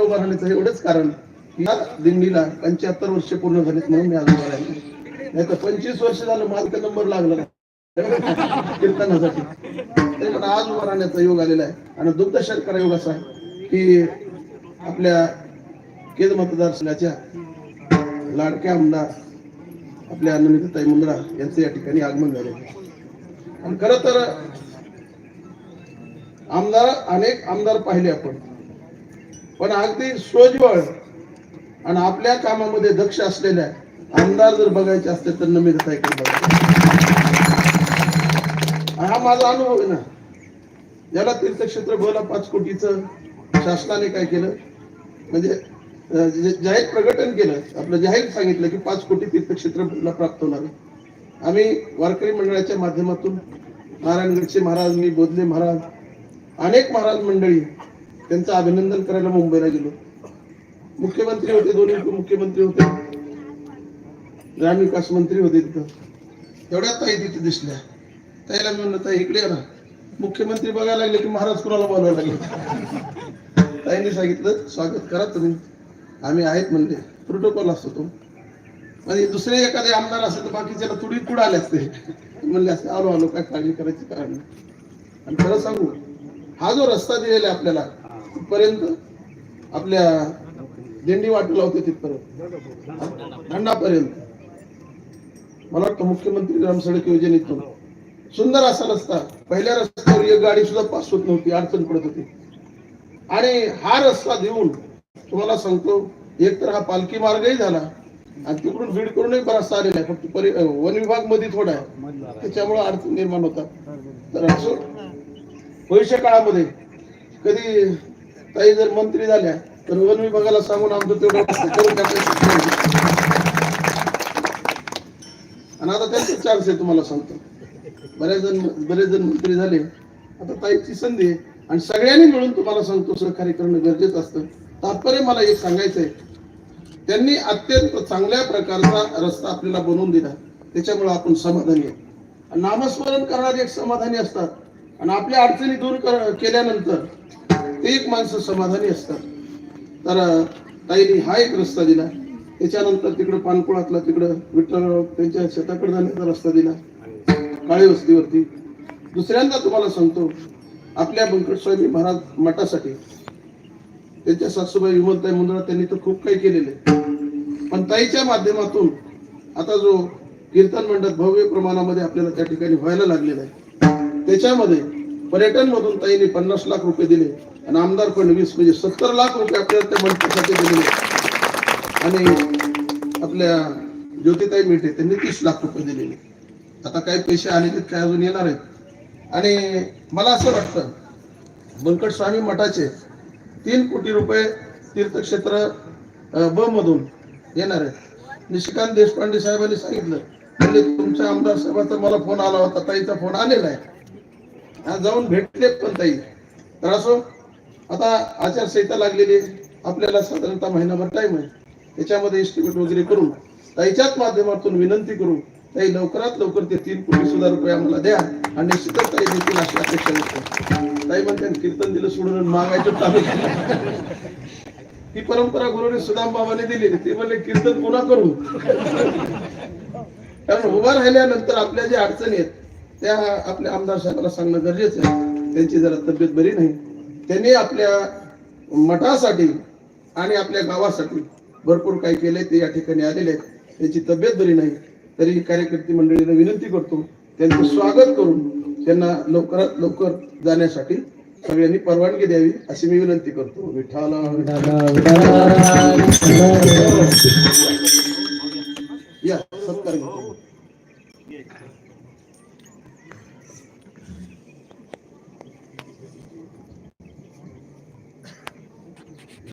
उभा राहण्याचं एवढंच कारण या दिंडीला पंच्याहत्तर वर्ष पूर्ण झाले म्हणून मी आज उभा राहिले नाही तर पंचवीस वर्ष झालं माझा नंबर लागला. कीर्तनासाठी. तरी पण आज उभा राहण्याचा योग आलेला आहे. आणि दुग्ध शर्करा योग असा आहे की आपल्या केद मतदारसंघाच्या लाडक्या आमदार आपल्या नमिताताई मुंद्रा यांचं या ठिकाणी आगमन झाले आणि खर तर आमदार अनेक आमदार पाहिले आपण. पण अगदी सोज्वळ आणि आपल्या कामामध्ये दक्ष असलेल्या आमदार जर बघायचे असते तर नमिताताईकडे बघा हा माझा अनुभव आहे ना याला तीर्थक्षेत्र बोला पाच कोटीचं शासनाने काय केलं म्हणजे जाहीर प्रकटन केलं आपलं जाहीर सांगितलं की पाच कोटी तीर्थक्षेत्रला प्राप्त होणार आहे. आम्ही वारकरी मंडळाच्या माध्यमातून नारायणगडचे महाराज मी बोधले महाराज अनेक महाराज मंडळी त्यांचं अभिनंदन करायला मुंबईला गेलो. मुख्यमंत्री होते दोन्ही मुख्यमंत्री होते. ग्राम विकास मंत्री होते तिथं. तेवढ्या ताई तिथे दिसल्या. ताईला मी म्हणलं ताई इकडे या ना. मुख्यमंत्री बघायला लागले की महाराज कुणाला बोलायला लागले? ताईने सांगितलं स्वागत करा तुम्ही. आम्ही आहेत म्हणले. प्रोटोकॉल असतो तो. म्हणजे दुसरे एखादे आमदार असेल तर बाकीच्याला तुडी पुढे आले असते. म्हणले असते आलो आलो काय काळजी करायची कारण आणि खरं सांगू हा जो रस्ता दिलेला आहे आपल्याला तिथपर्यंत आपल्या दिंडी वाटला होते तिथपर्यंत. दंडापर्यंत मला वाटतं मुख्यमंत्री ग्राम सडक योजनेतून. सुंदर असा रस्ता. पहिल्या रस्त्यावर एक गाडी सुद्धा पास होत नव्हती अडचण पडत होती. आणि हा रस्ता देऊन तुम्हाला सांगतो एक तर हा पालखी मार्गही झाला. आणि तिकडून बीड करूनही बराचसा आलेला आहे. फक्त परि वन विभागमध्ये थोडा आहे. त्याच्यामुळे अडचण निर्माण होतात. तर असो भविष्य काळामध्ये कधी ताई जर मंत्री झाल्या तर वन विभागाला सांगून आमचं तेवढं करून आणि आता त्यांचे चान्स आहे तुम्हाला सांगतो. बऱ्याच जण बरेच जण मंत्री झाले. आता ताईची संधी आहे. आणि सगळ्यांनी मिळून तुम्हाला सांगतो सहकार्य करणं गरजेचं असतं. तात्पर्य मला एक सांगायचं आहे. त्यांनी अत्यंत चांगल्या प्रकारचा रस्ता आपल्याला बनवून दिला. त्याच्यामुळे आपण समाधानी आहे. आणि नामस्मरण करणारे एक समाधानी असतात. आणि आपल्या अडचणी दूर कर- केल्यानंतर एक माणसं समाधानी असतात. तर ताईने हा एक रस्ता दिला. त्याच्यानंतर तिकडं पानकुळातला तिकडं विठ्ठल त्यांच्या शेताकडे जाण्याचा रस्ता दिला. काळे वस्तीवरती. दुसऱ्यांदा तुम्हाला सांगतो आपल्या बंकटस्वामी महाराज मठासाठी त्यांच्या सासूबाई विमलताई मुंद्रा त्यांनी तर खूप काही केलेले. पण ताईच्या माध्यमातून आता जो कीर्तन मंडप भव्य प्रमाणामध्ये आपल्याला त्या ठिकाणी व्हायला लागलेला आहे. त्याच्यामध्ये पर्यटन मधून ताईने पन्नास लाख रुपये दिले आणि आमदार फडणवीस म्हणजे सत्तर लाख रुपये आपल्याला त्या मंडपासाठी दिले. आणि आपल्या ज्योतिताई मेटे त्यांनी तीस लाख रुपये दिलेले. आता काही पैसे आले आलेले काय अजून येणार आहेत. आणि मला असं वाटतं बंकट स्वामी मठाचे तीन कोटी रुपये तीर्थक्षेत्र ब मधून येणार आहेत. निशिकांत देशपांडे साहेबांनी सांगितलं म्हणजे तुमच्या आमदार साहेबाचा मला फोन आला होता ताईचा फोन आलेला आहे. जाऊन भेटले पण ताई. तर असो आता आचारसंहिता लागलेली आपल्याला साधारणतः महिनाभर टाइम आहे. त्याच्यामध्ये एस्टिमेट वगैरे करून ताईच्याच माध्यमातून विनंती करू ताई लवकरात लवकर ते तीन कोटी हजार रुपये आम्हाला द्या आणि निश्चितच ताई देतील अशी अपेक्षा व्यक्त ताई म्हणते कीर्तन दिलं सोडून मागायचं चालू ती ही परंपरा गुरुने सुदाम बाबाने दिली ते म्हणले कीर्तन पुन्हा करू कारण उभा राहिल्यानंतर आपल्या ज्या अडचणी आहेत त्या आपल्या आमदार साहेबाला सांगणं गरजेचं आहे. त्यांची जरा तब्येत बरी नाही. त्यांनी आपल्या मठासाठी आणि आपल्या गावासाठी भरपूर काही केलंय ते या ठिकाणी आलेले आहेत. त्यांची तब्येत बरी नाही. तरी कार्यकर्ते मंडळीला विनंती करतो त्यांचं स्वागत करून त्यांना लवकरात लवकर जाण्यासाठी सगळ्यांनी परवानगी द्यावी अशी मी विनंती करतो. विठाला या विठाला